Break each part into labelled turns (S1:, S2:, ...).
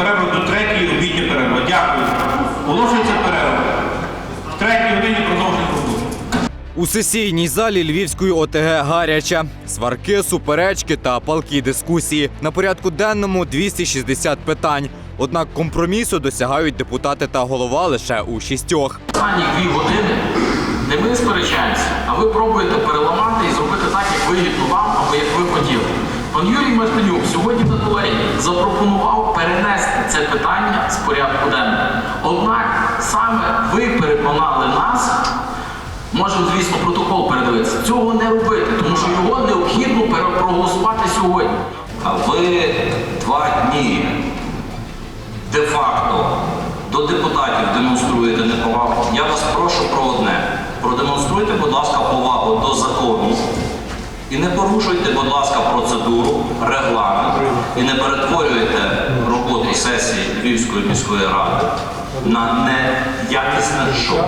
S1: перерву до третьої обідньої перерви. Дякую. Оголошується перерва. В третій годині продовжуємо роботу.
S2: У сесійній залі Львівської ОТГ гаряча. Сварки, суперечки та палкі дискусії. На порядку денному 260 питань. Однак компромісу досягають депутати та голова лише у шістьох.
S3: Останні дві години не ми сперечаємося, а ви пробуєте переламати і зробити так, як вигідно вам або як ви хотіли. Пан Юрій Мартинюк сьогодні на туалеті запропонував перенести це питання з порядку денного. Однак саме ви переконали нас, можемо, звісно, протокол передивитися, цього не робити, тому що його необхідно проголосувати сьогодні.
S4: А ви два дні де-факто до депутатів демонструєте неповагу. Я вас прошу про одне. Продемонструйте, будь ласка, повагу до закону. І не порушуйте, будь ласка, процедуру, регламент і не перетворюйте Львівської міської ради на неякісне шоу.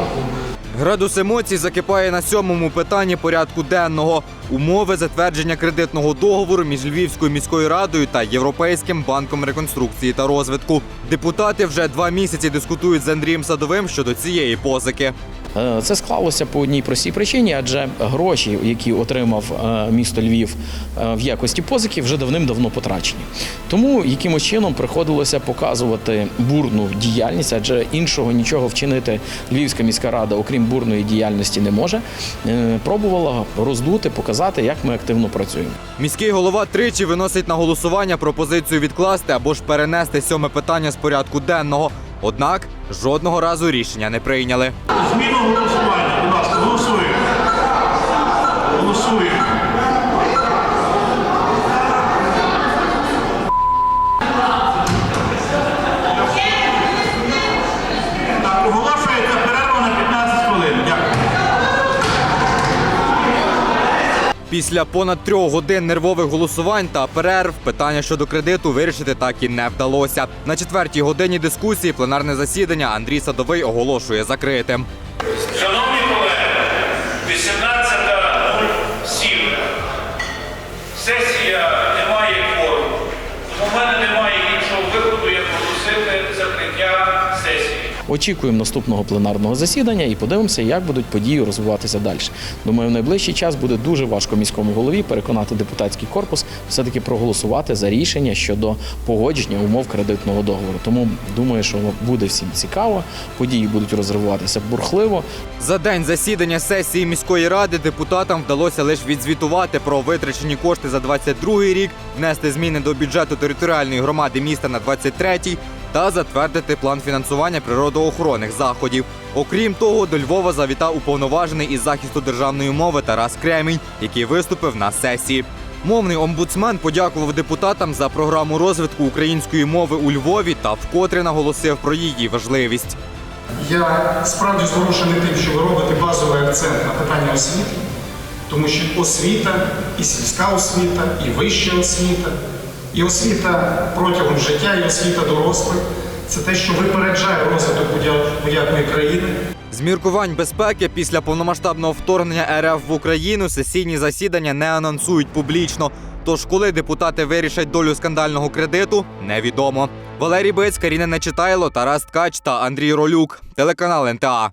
S2: Градус емоцій закипає на сьомому питанні порядку денного. Умови затвердження кредитного договору між Львівською міською радою та Європейським банком реконструкції та розвитку. Депутати вже два місяці дискутують з Андрієм Садовим щодо цієї позики.
S5: Е, Це склалося по одній простій причині, адже гроші, які отримав е, місто Львів е, в якості позики, вже давним-давно потрачені. Тому якимось чином приходилося показувати бурну діяльність, адже іншого нічого вчинити Львівська міська рада, окрім бурної діяльності, не може. Пробувала роздути, показати, як ми активно працюємо.
S2: Міський голова тричі виносить на голосування пропозицію відкласти або ж перенести сьоме питання з порядку денного. Однак жодного разу рішення не прийняли.
S1: Зміну
S2: Після понад трьох годин нервових голосувань та перерв питання щодо кредиту вирішити так і не вдалося. На четвертій годині дискусії пленарне засідання Андрій Садовий оголошує закритим.
S5: Очікуємо наступного пленарного засідання і подивимося, як будуть події розвиватися далі. Думаю, в найближчий час буде дуже важко міському голові переконати депутатський корпус все-таки проголосувати за рішення щодо погодження умов кредитного договору. Тому думаю, що буде всім цікаво. Події будуть розвиватися бурхливо.
S2: За день засідання сесії міської ради депутатам вдалося лише відзвітувати про витрачені кошти за 22 рік, внести зміни до бюджету територіальної громади міста на 23-й та затвердити план фінансування природоохоронних заходів. Окрім того, до Львова завітав уповноважений із захисту державної мови Тарас Кремінь, який виступив на сесії. Мовний омбудсмен подякував депутатам за програму розвитку української мови у Львові та вкотре наголосив про її важливість.
S6: Я справді зворушений тим, що ви робите базовий акцент на питання освіти, тому що освіта, і сільська освіта, і вища освіта, і освіта протягом життя, і освіта дорослих це те, що випереджає розвиток будь-якої країни.
S2: З міркувань безпеки після повномасштабного вторгнення РФ в Україну сесійні засідання не анонсують публічно. Тож, коли депутати вирішать долю скандального кредиту, невідомо. Валерій Биць, Каріна Нечитайло, Тарас Ткач та Андрій Ролюк, телеканал НТА.